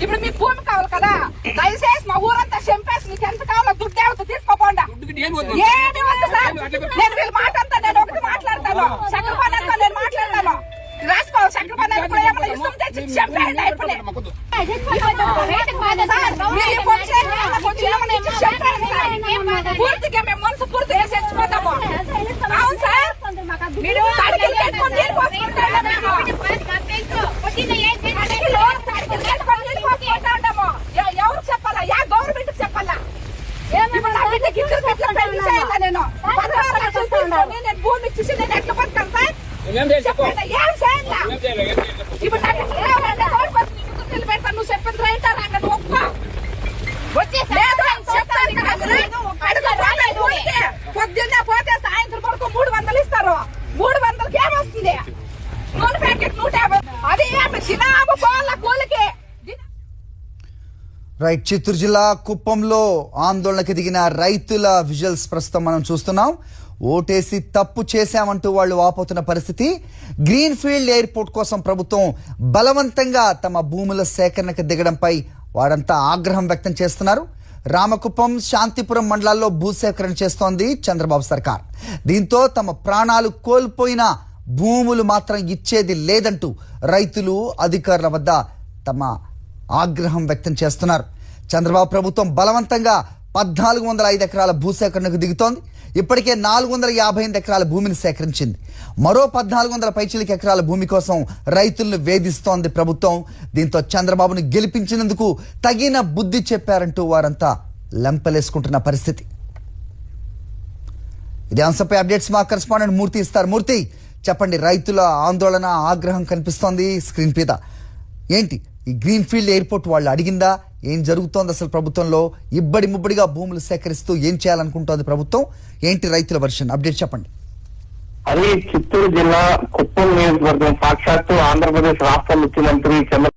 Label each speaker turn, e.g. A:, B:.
A: ఇప్పుడు మీకు భూమి కావాలి కదా దయచేసి మా ఊరంతా చంపేసి మీకు ఎంత కావాలో దుడ్డు దేవత తీసుకోపోండా. ఏమి వద్దు సార్ నేను వీళ్ళు మాట్లాడతా నేను ఒకటి మాట్లాడతాను చక్రపాణితో నేను మాట్లాడతాను రాసుకో చక్రపాణి కూడా ఏమైనా ఇష్టం తెచ్చి చంపేయండి అయిపోయి. పూర్తిగా మేము మనసు పూర్తి వేసి చచ్చిపోతాము అవును సార్ మీరు బిడ్డకి పెళ్ళి చేయాలా నేను పదహారు లక్షలు తీసుకొని నేను భూమి ఇచ్చేసి నేను ఎట్లా బతకాలి సార్
B: నువ్వేం చేయాలి చెప్పు.
A: చెప్పండి ఏం చేయాలా
B: నువ్వేం చేయాలి? ఏం చేయాలి చెప్పు.
A: ఇప్పుడు
C: రైట్ చిత్తూరు జిల్లా కుప్పంలో ఆందోళనకి దిగిన రైతుల విజువల్స్ ప్రస్తుతం మనం చూస్తున్నాం. ఓటేసి తప్పు చేశామంటూ వాళ్ళు వాపోతున్న పరిస్థితి. గ్రీన్ ఫీల్డ్ ఎయిర్పోర్ట్ కోసం ప్రభుత్వం బలవంతంగా తమ భూముల సేకరణకు దిగడంపై వారంతా ఆగ్రహం వ్యక్తం చేస్తున్నారు. రామకుప్పం శాంతిపురం మండలాల్లో భూసేకరణ చేస్తోంది చంద్రబాబు సర్కార్. దీంతో తమ ప్రాణాలు కోల్పోయిన భూములు మాత్రం ఇచ్చేది లేదంటూ రైతులు అధికారుల వద్ద తమ ఆగ్రహం వ్యక్తం చేస్తున్నారు. చంద్రబాబు ప్రభుత్వం బలవంతంగా పద్నాలుగు వందల ఐదు ఎకరాల భూసేకరణకు దిగుతోంది. ఇప్పటికే నాలుగు వందల యాభై ఎనిమిది ఎకరాల భూమిని సేకరించింది. మరో పద్నాలుగు వందల పైచిలిక ఎకరాల భూమి కోసం రైతులను వేధిస్తోంది ప్రభుత్వం. దీంతో చంద్రబాబును గెలిపించినందుకు తగిన బుద్ధి చెప్పారంటూ వారంతా లెంపలేసుకుంటున్న పరిస్థితి. ఇదే అంశంపై అప్డేట్స్ మా కరెస్పాండెంట్ మూర్తి ఇస్తారు. మూర్తి చెప్పండి రైతుల ఆందోళన ఆగ్రహం కనిపిస్తోంది స్క్రీన్ మీద. ఏంటి? ఈ గ్రీన్ ఫీల్డ్ ఎయిర్పోర్ట్ వాళ్ళు అడిగిందా ఏం జరుగుతోంది అసలు ప్రభుత్వంలో? ఇబ్బడి ముబ్బడిగా భూములు సేకరిస్తూ ఏం చేయాలనుకుంటోంది ప్రభుత్వం? ఏంటి రైతుల వర్షన్? అప్డేట్ చెప్పండి.
D: అది చిత్తూరు జిల్లా కుప్పం నియోజకవర్గం సాక్షాత్తు ఆంధ్రప్రదేశ్ రాష్ట్ర ముఖ్యమంత్రి చంద్ర